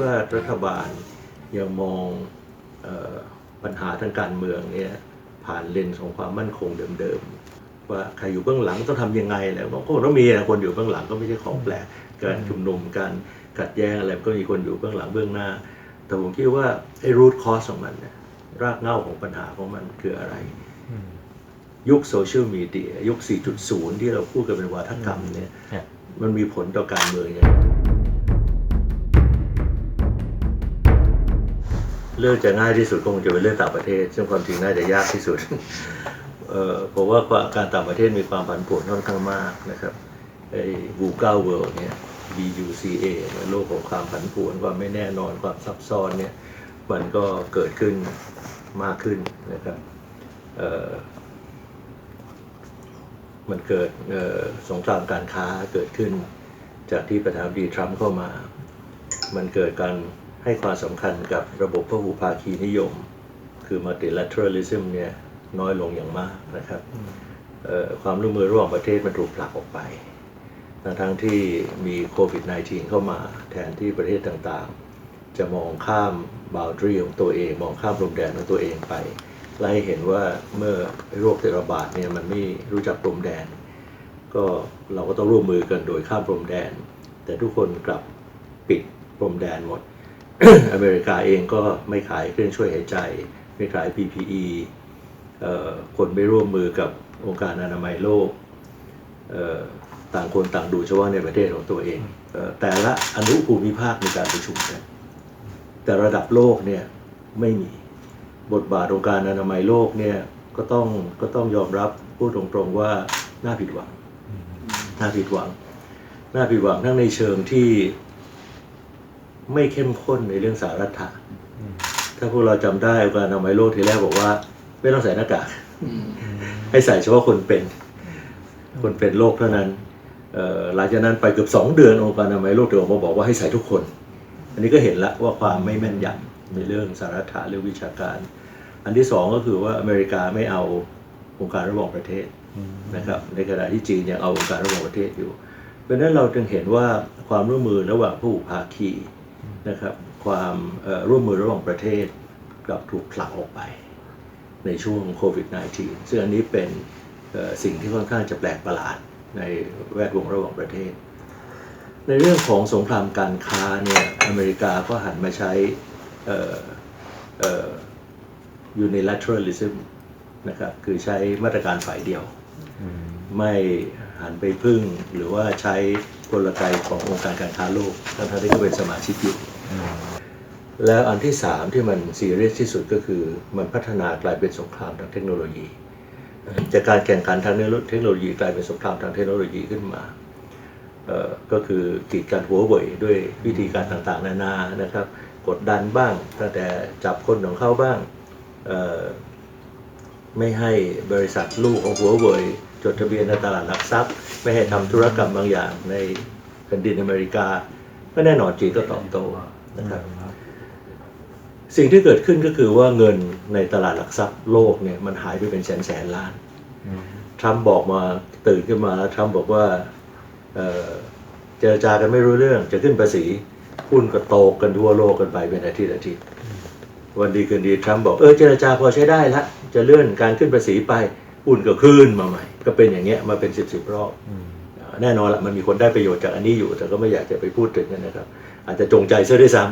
ว่ารัฐบาลยังมองเออปัญหาทางการเมืองเนี่ยผ่านเลนส์ของความมั่นคงเดิมๆ ว่าใครอยู่เบื้องหลังต้องทำยังไงแล้วก็ต้องมีนะคนอยู่เบื้องหลังก็ไม่ใช่ของแปลกการชุมนุมการขัดแย้งอะไรก็มีคนอยู่เบื้องหลังเบื้องหน้า แต่ผมคิดว่าไอ้รูทคอสของมันเนี่ยรากเหง้าของปัญหาของมันคืออะไร ยุคโซเชียลมีเดียยุค 4.0 ที่เราพูดกันเป็นวาทกรรมเนี่ยครับมันมีผลต่อการเมืองยังไง เรื่องจะง่ายที่สุดคงจะเป็นเรื่องต่างประเทศ ซึ่งความจริงน่าจะยากที่สุดเอ่อผมว่าการต่างประเทศมีความผันผวนค่อนข้างมากนะครับไอ้บูเก้าเวิลด์เนี่ย BUCA เนี่ยโลกของความผันผวนความไม่แน่นอนความซับซ้อนเนี่ยมันก็เกิดขึ้นมากขึ้นนะครับเอ่อมันเกิดสงครามการค้าเกิดขึ้นจากที่ประธานาธิบดีทรัมป์เข้ามา มันเกิดการ ให้ความสำคัญกับระบบพหุภาคีนิยม คือ multilateralism เนี่ยน้อยลงอย่างมากนะครับความร่วมมือระหว่างประเทศมันถูกผลักออกไป ทั้งทั้งที่มีโควิด -19 เข้ามาแทนที่ประเทศต่างๆ จะมองข้าม boundary ของตัวเอง มองข้ามพรมแดนของตัวเองไป และให้เห็นว่าเมื่อโรคติดระบาดเนี่ยมันไม่รู้จักพรมแดน ก็เราก็ต้องร่วมมือกันโดยข้ามพรมแดน แต่ทุกคนกลับปิดพรมแดนหมด อเมริกาเองก็ไม่ขายเครื่องช่วยหายใจ ไม่ขาย PPE คนไม่ร่วมมือกับองค์การอนามัยโลกต่างคนต่างดูเฉพาะในประเทศของตัวเองอแต่ละอนุภูมิภาคมีการประชุมกัน แต่ระดับโลกเนี่ยไม่มีบทบาทองค์การอนามัยโลกเนี่ยก็ต้องก็ต้องยอมรับพูดตรงๆว่าน่าผิดหวังน่าผิดหวังน่าผิดหวังทั้งในเชิงที่ ไม่เข้มข้นในเรื่องสารัฐะถ้าพวกเราจำได้องค์การอนามัยโลกทีแรกบอกว่า ไม่ต้องใส่หน้ากากให้ใส่เฉพาะคนเป็น คนเป็นโรคเท่านั้นเอ่อหลังจากนั้นไปเกือบสองเดือนองค์การอนามัยโลกถึงออกมาบอกว่าให้ใส่ทุกคน อันนี้ก็เห็นละว่าความไม่แม่นยำในเรื่องสารัฐะเรื่องวิชาการ อันที่สองก็คือว่าอเมริกาไม่เอาองค์การระหว่างประเทศนะครับ ในขณะที่จีนยังเอาองค์การระหว่างประเทศอยู่ เพราะฉะนั้นเราจึงเห็นว่าความร่วมมือระหว่างผู้ภาคี นะครับความเอ่อร่วมมือระหว่างประเทศกลับถูกผลักออกไปในช่วงโควิด -19 ซึ่งอันนี้เป็นเอ่อสิ่งที่ค่อนข้างจะแปลกประหลาดในแวดวงระหว่างประเทศ ในเรื่องของสงครามการค้าเนี่ยอเมริกาก็หันมาใช้เอ่อเอ่อ unilateralism นะครับคือใช้มาตรการฝ่ายเดียว ไม่หันไปพึ่งหรือว่าใช้ กลไกขององค์การการค้าโลกทั้งๆที่ก็เป็นสมาชิกอยู่แล้วอันที่สามที่มันซีเรียสที่สุดก็คือมันพัฒนากลายเป็นสงครามทางเทคโนโลยี จากการแข่งขันทางเทคโนโลยีกลายเป็นสงครามทางเทคโนโลยีขึ้นมาก็คือกีดกันหัวเว่ยด้วยวิธีการต่างๆ นานานะครับ กดดันบ้างตั้งแต่จับคนของเขาบ้าง ไม่ให้บริษัทลูกของหัวเว่ย จดทะเบียนในตลาดหลักทรัพย์ ไม่ให้ทำธุรกรรมบางอย่างในแผ่นดินอเมริกา ก็แน่นอนจีนก็ตอบโต้นะครับสิ่งที่เกิดขึ้นก็คือว่าเงินในตลาดหลักทรัพย์โลกเนี่ยมันหายไปเป็นแสนแสนล้านทรัมป์บอกมาตื่นขึ้นมาแล้วทรัมป์บอกว่าเอ่อเจรจากันไม่รู้เรื่องจะขึ้นภาษีหุ้นก็โตกกันทั่วโลกกันไปเป็นอาทิตย์อาทิตย์วันดีคืนดีทรัมป์บอกเออเจรจาพอใช้ได้ละจะเลื่อนการขึ้นภาษีไป หุ้นก็ขึ้นมาใหม่ ก็เป็นอย่างเงี้ยมาเป็นสิบสิบรอบแน่นอนละมันมีคนได้ประโยชน์จากอันนี้อยู่ แต่ก็ไม่อยากจะไปพูดถึงนะครับ อาจจะจงใจซะด้วยซ้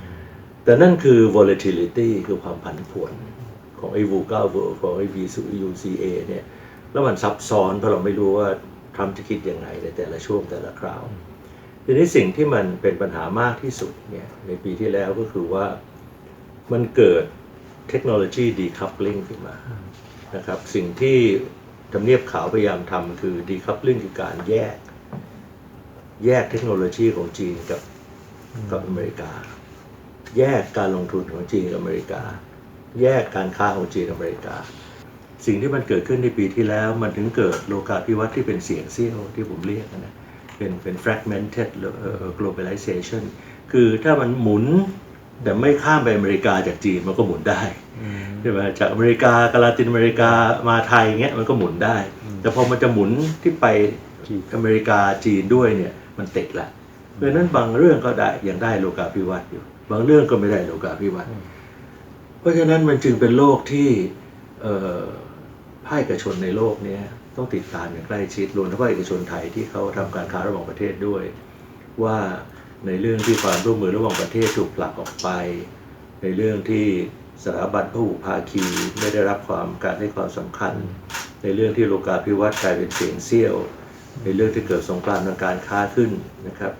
ำแต่นั่นคือ volatility คือความผันผวนของไอ้ VUCA ของไอ้ VUCA เนี่ยแล้วมันซับซ้อนเพราะเราไม่รู้ว่าทรัมป์จะคิดยังไงในแต่ละช่วงแต่ละคราวทีนี้สิ่งที่มันเป็นปัญหามากที่สุดเนี่ยในปีที่แล้วก็คือว่ามันเกิดเทคโนโลยี decoupling ขึ้นมา นะครับสิ่งที่ทำเนียบขาวพยายามทำคือ decoupling คือการแยก แยกเทคโนโลยีของจีนกับกับอเมริกา แยกการลงทุนของจีนกับอเมริกา แยกการค้าของจีนกับอเมริกา สิ่งที่มันเกิดขึ้นในปีที่แล้ว มันถึงเกิดโลกาภิวัตน์ที่เป็นเสียงเซี่ยวที่ผมเรียกนะเป็นเป็น fragmented หรือเอ่อ globalization คือถ้ามันหมุน แต่ไม่ข้ามไปอเมริกาจากจีนมันก็หมุนได้ใช่ไหมจากอเมริกากบลาตินอเมริกามาไทยเงี้ยมันก็หมุนได้ แต่พอมันจะหมุนที่ไปอเมริกาจีนด้วยเนี่ยมันติดละเพราะฉะนั้นบางเรื่องก็ได้ยังได้โลกาภิวัตน์อยู่ บางเรื่องก็ไม่ได้โลกาภิวัตน์เพราะฉะนั้นมันจึงเป็นโลกที่เอ่อภาคเอกชนในโลกเนี้ยต้องติดตามอย่างใกล้ชิดรวมทั้งภาคเอกชนไทยที่เขาทำการค้าระหว่างประเทศด้วย ว่า ในเรื่องที่ความร่วมมือระหว่างประเทศถูกผลักออกไป ในเรื่องที่สถาบันพหุภาคีไม่ได้รับความการให้ความสำคัญ ในเรื่องที่โลกาภิวัตน์กลายเป็นเสียงเสี้ยว ในเรื่องที่เกิดสงครามทางการค้าขึ้นนะครับ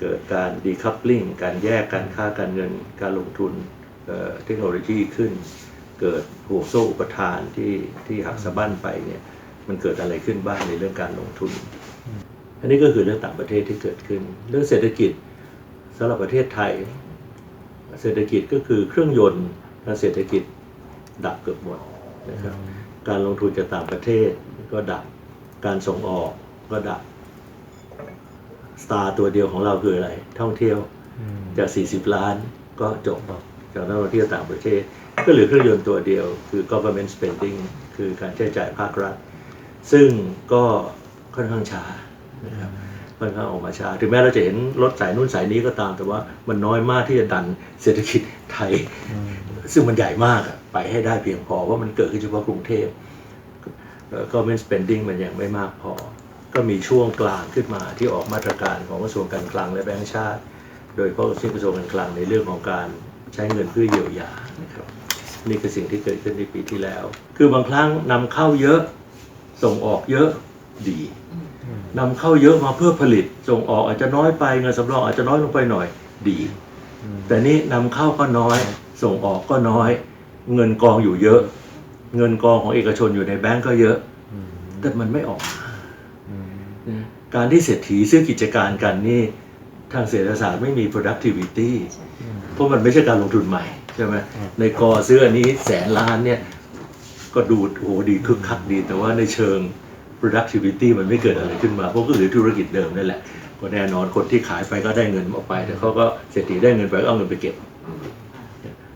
เกิดการดีคัพลิงการแยกการค้าการเงินการลงทุนเอ่อเทคโนโลยีขึ้น เกิดห่วงโซ่อุปทานที่ที่หักสะบั้นไปเนี่ยมันเกิดอะไรขึ้นบ้างในเรื่องการลงทุน อันนี้ก็คือเรื่องต่างประเทศที่เกิดขึ้น เรื่องเศรษฐกิจ สำหรับประเทศไทย เศรษฐกิจก็คือเครื่องยนต์ทางเศรษฐกิจดับเกือบหมดนะครับการลงทุนจากต่างประเทศก็ดับการส่งออกก็ดับสตาร์ตัวเดียวของเราคืออะไร ท่องเที่ยวจาก 40 ล้านก็จบจากนักท่องเที่ยวต่างประเทศ ก็เหลือเครื่องยนต์ตัวเดียวคือ government spending คือการใช้จ่ายภาครัฐ ซึ่งก็ค่อนข้างช้านะครับ ค่อนข้างออกมาช้าถึงแม้เราจะเห็นรถสายนู่นสายนี้ก็ตาม แต่ว่ามันน้อยมากที่จะดันเศรษฐกิจไทย ซึ่งมันใหญ่มากอะไปให้ได้เพียงพอเพราะมันเกิดขึ้นเฉพาะกรุงเทพก็ government spending มันยังไม่มากพอ ก็มีช่วงกลางขึ้นมาที่ออกมาตรการของกระทรวงการคลังและแบงก์ชาติ โดยเฉพาะกระทรวงการคลังในเรื่องของการใช้เงินเพื่อเยียวยานะครับนี่คือสิ่งที่เกิดขึ้นในปีที่แล้ว คือบางครั้งนำเข้าเยอะ ส่งออกเยอะดี นำเข้าเยอะมาเพื่อผลิตส่งออกอาจจะน้อยไปเงินสำรองอาจจะน้อยลงไปหน่อยดี แต่นี่นำเข้าก็น้อย ส่งออกก็น้อย เงินกองอยู่เยอะ เงินกองของเอกชนอยู่ในแบงก์ก็เยอะ แต่มันไม่ออกมานะการที่เศรษฐีซื้อกิจการกันนี่ทางเศรษฐศาสตร์ไม่มี productivity เพราะมันไม่ใช่การลงทุนใหม่ใช่ไหมในกอซื้ออันนี้แสนล้านเนี่ยก็ดูโอ้โหดีคึกคักดีแต่ว่าในเชิง productivity มันไม่เกิดอะไรขึ้นมาเพราะก็คือธุรกิจเดิมนั่นแหละก็แน่นอนคนที่ขายไปก็ได้เงินออกไป แต่เขาก็เศรษฐีได้เงินไปก็เอาเงินไปเก็บ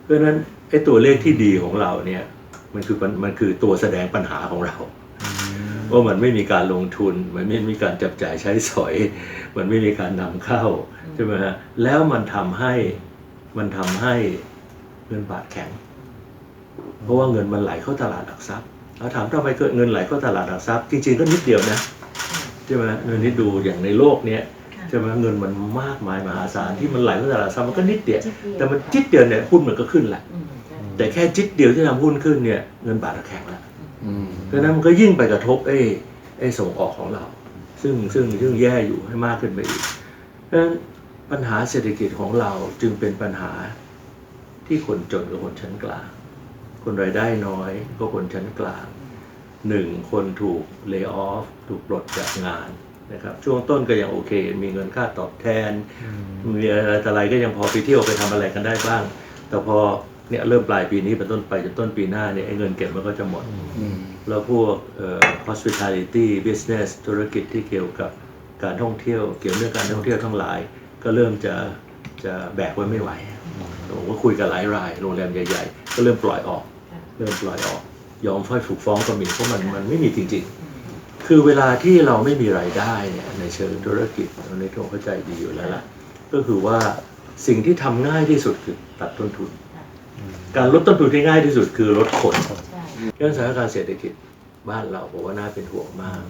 เพราะฉะนั้นไอ้ตัวเลขที่ดีของเราเนี่ยมันคือมันมันคือตัวแสดงปัญหาของเราว่ามันไม่มีการลงทุน มันไม่มีการจับจ่ายใช้สอย มันไม่มีการนำเข้าใช่ไหมฮะแล้วมันทำให้มันทำให้เงินบาทแข็ง เพราะว่าเงินมันไหลเข้าตลาดหลักทรัพย์ เราถามทำไมเกิดเงินไหลเข้าตลาดหลักทรัพย์จริงๆก็นิดเดียวนะใช่ไหมเงินที่ดูอย่างในโลกเนี้ยใช่ไหมเงินมันมากมายมหาศาลที่มันไหลเข้าตลาดหลักทรัพย์มันก็นิดเดียวแต่มันจิตเดียวเนี่ยหุ้นมันก็ขึ้นแหละ แต่แค่จิตเดียวที่ทำหุ้นขึ้นเนี่ยเงินบาทก็แข็งแล้วเพราะฉะนั้นมันก็ยิ่งไปกระทบไอ้ไอ้ส่งออกของเรา ซึ่งซึ่งซึ่งแย่อยู่ให้มากขึ้นไปอีกเพราะฉะนั้นปัญหาเศรษฐกิจของเราจึงเป็นปัญหาที่คนจนกับคนชั้นกลาง คนรายได้น้อย ก็คนชั้นกลางหนึ่งคนถูกเลิกออฟถูกปลดจากงานนะครับช่วงต้นก็ยังโอเค มีเงินค่าตอบแทน มีอะไรต่ออะไรก็ยังพอไปเที่ยวไปทำอะไรกันได้บ้าง แต่พอเนี่ยเริ่มปลายปีนี้เป็นต้นไปจนต้นปีหน้าเนี่ยไอ้เงินเก็บมันก็จะหมด แล้วพวกเอ่อ hospitality business ธุรกิจที่เกี่ยวกับการท่องเที่ยว เกี่ยวเรื่องการท่องเที่ยวทั้งหลาย ก็เริ่มจะจะแบกไว้ไม่ไหวผมก็คุยกับหลายรายโรงแรมใหญ่ ๆ ก็เริ่มปล่อยออก เริ่มปล่อยออก ยอมฟ้อยถูกฟ้องก็มีเพราะมันมันไม่มีจริง ๆ คือเวลาที่เราไม่มีรายได้เนี่ยในเชิงธุรกิจตรงนี้ผมเข้าใจดีอยู่แล้วล่ะก็คือว่าสิ่งที่ทำง่ายที่สุดคือตัดต้นทุน การลดต้นทุนที่ง่ายที่สุดคือลดขนเรื่องสถานการณ์เศรษฐกิจบ้านเราบอกว่าน่าเป็นห่วงมาก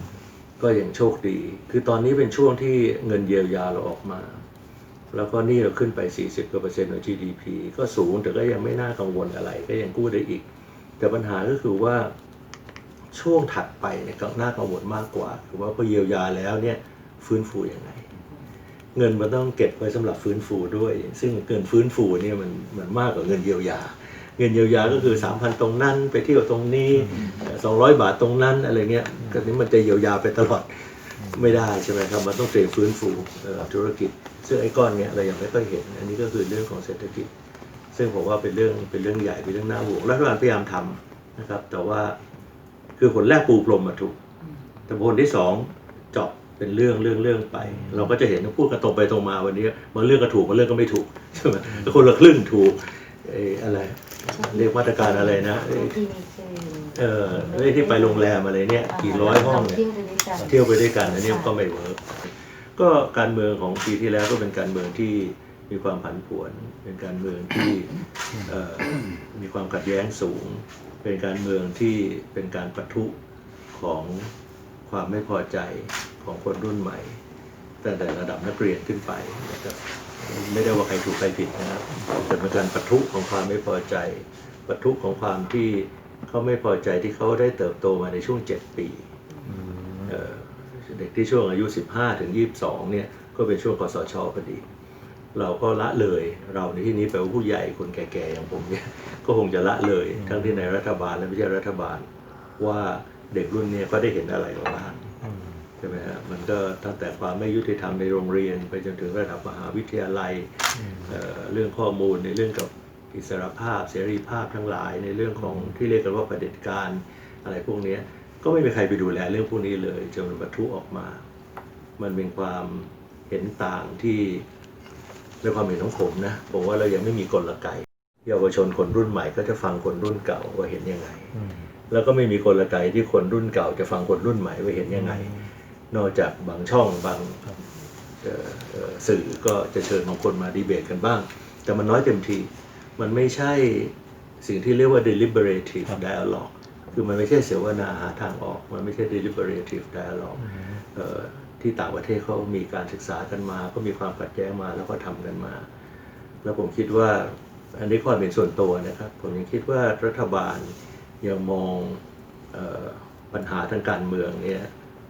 ก็ยังโชคดี คือตอนนี้เป็นช่วงที่เงินเยียวยาเราออกมา แล้วก็หนี่เราขึ้นไป 40กว่าเปอร์เซ็นต์ของ GDP ก็สูงแต่ก็ยังไม่น่ากังวลอะไร ก็ยังกู้ได้อีก แต่ปัญหาก็คือว่าช่วงถัดไปเนี่ยก็น่ากังวลมากกว่าคือว่าพอเยียวยาแล้วเนี่ยฟื้นฟูยังไง เงินมันต้องเก็บไว้สำหรับฟื้นฟูด้วย ซึ่งเงินฟื้นฟูเนี่ยมันมันมากกว่าเงินเยียวยา เงินเยียวยาก็คือ 3,000 ตรงนั้น ไปเที่ยวตรงนี้สองร้อยบาทตรงนั้นอะไรเงี้ยก็นี้มันจะเยียวยาไปตลอดไม่ได้ใช่ไหมครับมันต้องเตรียมฟื้นฟูธุรกิจ ซึ่งไอ้ก้อนเนี้ยเรายังไม่ค่อยเห็น อันนี้ก็คือเรื่องของเศรษฐกิจ ซึ่งผมว่าเป็นเรื่องเป็นเรื่องใหญ่เป็นเรื่องน่าห่วงรัฐบาลพยายามทำนะครับ แต่ว่าคือผลแรกปูพรมมาถูกแต่ผลที่สองเจาะเป็นเรื่องเรื่องเรื่องไป เราก็จะเห็นพูดกันตรงไปตรงมาวันนี้บางเรื่องก็ถูกบางเรื่องก็ไม่ถูกใช่ไหมแต่คนละครึ่งถูกเอ่ออะไรเรียกมาตรการอะไรนะเอ่อที่มีชื่อเออเรื่องที่ไปโรงแรมอะไรเนี่ยกี่ร้อยห้องเนี่ยเที่ยวไปด้วยกันเที่ยวไปด้วยกันอันนี้ก็ไม่เวิร์กเพก็การเมืองของปีที่แล้วก็เป็นการเมืองที่ มีความผันผวน เป็นการเมืองที่เอ่อมีความขัดแย้งสูง เป็นการเมืองที่เป็นการปะทุของความไม่พอใจของคนรุ่นใหม่ตั้งแต่ระดับนักเรียนขึ้นไปนะครับไม่ได้ว่าใครถูกใครผิดนะครับแต่เป็นการปะทุของความไม่พอใจปะทุของความที่เขาไม่พอใจที่เขาได้เติบโตมาในช่วง7ปีเอ่อเด็กที่ช่วงอายุ 15 ถึง 22 เนี่ย ก็เป็นช่วงคสชพอดี เราก็ละเลย เราในที่นี้แปลว่าผู้ใหญ่คนแก่ๆอย่างผมเนี่ยก็คงจะละเลย ทั้งที่ในรัฐบาลและไม่ใช่รัฐบาล ว่าเด็กรุ่นเนี้ก็ได้เห็นอะไรมาบ้างใช่ไหมฮะมันก็ตั้งแต่ความไม่ยุติธรรมในโรงเรียน ไปจนถึงระดับมหาวิทยาลัยเอ่อเรื่องข้อมูลในเรื่องกับอิสรภาพเสรีภาพทั้งหลาย ในเรื่องของที่เรียกกันว่าประเผด็จการอะไรพวกเนี้ยก็ไม่มีใครไปดูแลเรื่องพวกนี้เลยจนมันปะทุออกมา มันเป็นความเห็นต่างที่ ในความเห็นของผมนะผมว่าเรายังไม่มีกลไกเยาวชนคนรุ่นใหม่ก็จะฟังคนรุ่นเก่าว่าเห็นยังไง แล้วก็ไม่มีกลไกที่คนรุ่นเก่าจะฟังคนรุ่นใหม่ว่าเห็นยังไง นอกจากบางช่องบางเอ่อเอ่อสื่อก็จะเชิญบางคนมาดีเบตกันบ้าง แต่มันน้อยเต็มทีมันไม่ใช่สิ่งที่เรียกว่า deliberative dialogue คือมันไม่ใช่เสวนาหาทางออก มันไม่ใช่ deliberative dialogue เอ่อ ที่ต่างประเทศเขามีการศึกษากันมา ก็มีความขัดแย้งมาแล้วก็ทำกันมา แล้วผมคิดว่าอันนี้ความเป็นส่วนตัวนะครับ ผมยังคิดว่ารัฐบาลยังมองออปัญหาทางการเมืองเนี่ย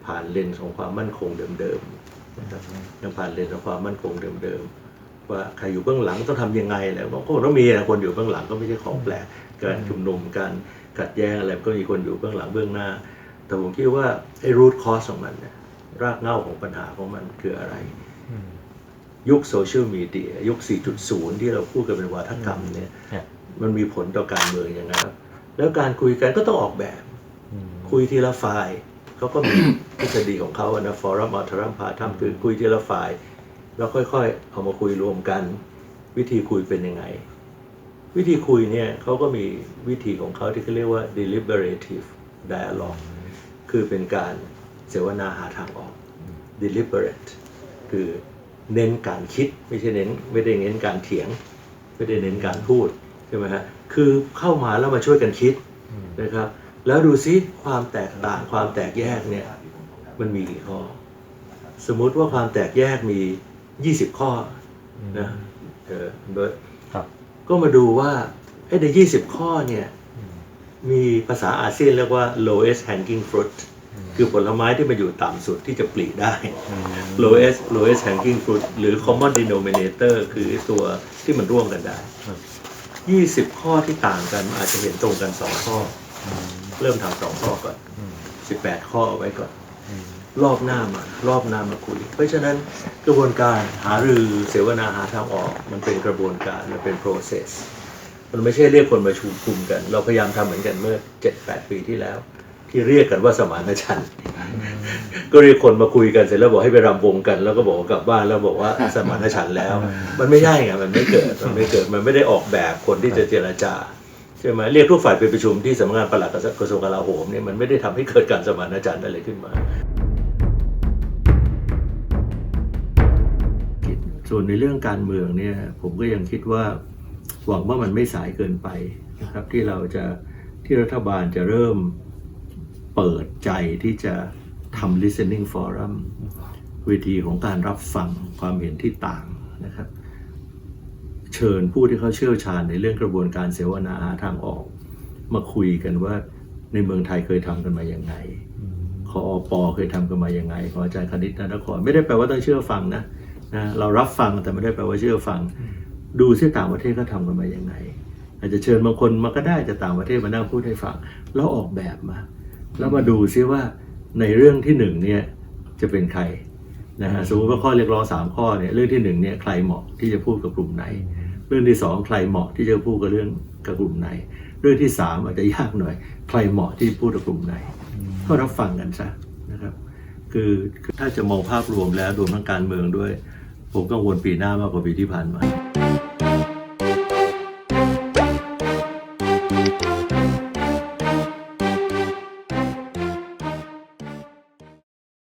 ผ่านเลนส์ของความมั่นคงเดิมๆนะครับยังผ่านเลนส์ของความมั่นคงเดิมๆว่าใครอยู่เบื้องหลังต้องทำยังไงแล้วก็ต้องมีนะคนอยู่เบื้องหลังก็ไม่ใช่ของแปลกการชุมนุมการขัดแย้งอะไรก็มีคนอยู่เบื้องหลังเบื้องหน้า แต่ผมคิดว่าไอ้ root cause ของมันเนี่ย รากเหง้าของปัญหาของมันคืออะไร ยุคโซเชียลมีเดียยุค 4.0 ที่เราพูดกันเป็นวาทกรรมเนี่ยครับมันมีผลต่อการเมืองอย่างไรครับ แล้วการคุยกันก็ต้องออกแบบ คุยทีละฝ่ายเขาก็มีทฤษฎีของเขาอะนะฟอรัมอัลทรัมพาทัมคือคุยทีละฝ่าย แล้วค่อยๆ เอามาคุยรวมกัน วิธีคุยเป็นยังไง วิธีคุยเนี่ยเขาก็มีวิธีของเขาที่เขาเรียกว่า deliberative dialogue คือเป็นการ เสวนาหาทางออก deliberate คือเน้นการคิดไม่ใช่เน้นไม่ได้เน้นการเถียง ไม่ได้เน้นการพูดใช่ไหมฮะคือเข้ามาแล้วมาช่วยกันคิดนะครับ แล้วดูซิความแตกต่างความแตกแยกเนี่ยมันมีกี่ข้อ สมมุติว่าความแตกแยกมี 20 ข้อนะเออเบิร์ตครับก็มาดูว่าไอ้ใน 20 ข้อเนี่ยมีภาษาอาเซียนเรียกว่า lowest hanging fruit คือผลไม้ที่มันอยู่ต่ำสุดที่จะปลีได้ lowest lowest hanging fruit หรือ common denominator คือตัวที่มันร่วมกันได้ครับ20 ข้อที่ต่างกันอาจจะเห็นตรงกัน 2 ข้อ เริ่มทำสองข้อก่อน 18 ข้อเอาไว้ก่อน รอบหน้ามารอบหน้ามาคุย เพราะฉะนั้นกระบวนการหารือเสวนาหาทางออก มันเป็นกระบวนการมันเป็น process มันไม่ใช่เรียกคนมาชุมคุมกัน เราพยายามทำเหมือนกันเมื่อ 7-8 ปีที่แล้ว ที่เรียกกันว่าสมานฉันท์ก็เรียกคนมาคุยกันเสร็จแล้วบอกให้ไปรำวงกัน แล้วก็บอกว่ากลับบ้านแล้วบอกว่าสมานฉันท์แล้ว มันไม่ใช่ไงมันไม่เกิดมันไม่เกิดมันไม่ได้ออกแบบคนที่จะเจรจาใช่ไหมเรียกทุกฝ่ายไปประชุมที่สำนักงานปลัดกระทรวงกลาโหมเนี่ยมันไม่ได้ทำให้เกิดการสมานฉันท์อะไรขึ้นมาส่วนในเรื่องการเมืองเนี่ยผมก็ยังคิดว่าหวังว่ามันไม่สายเกินไปนะครับที่เราจะที่รัฐบาลจะเริ่ม เปิดใจที่จะทำ listening forum เวทีของการรับฟังความเห็นที่ต่างนะครับ เชิญผู้ที่เขาเชี่ยวชาญในเรื่องกระบวนการเสวนาหาทางออก มาคุยกันว่าในเมืองไทยเคยทำกันมาอย่างไงคอปอเคยทำกันมายังไงของอาจารย์คณิตนานครไม่ได้แปลว่าต้องเชื่อฟังนะนะเรารับฟังแต่ไม่ได้แปลว่าเชื่อฟัง ดูซิต่างประเทศเขาทำกันมายังไง อาจจะเชิญบางคนมาก็ได้จากต่างประเทศมานั่งพูดให้ฟังแล้วออกแบบมา แล้วมาดูซิว่าในเรื่องที่หนึ่งเนี่ยจะเป็นใครนะฮะสมมติว่าข้อเรียกร้องสามข้อเนี่ยเรื่องที่หนึ่งเนี่ยใครเหมาะที่จะพูดกับกลุ่มไหน เรื่องที่สองใครเหมาะที่จะพูดกับเรื่องกับกลุ่มไหน เรื่องที่สามอาจจะยากหน่อย ใครเหมาะที่พูดกับกลุ่มไหน ก็รับฟังกันซะนะครับ คือคือถ้าจะมองภาพรวมแล้วรวมทั้งการเมืองด้วย ผมกังวลปีหน้ามากกว่าปีที่ผ่านมา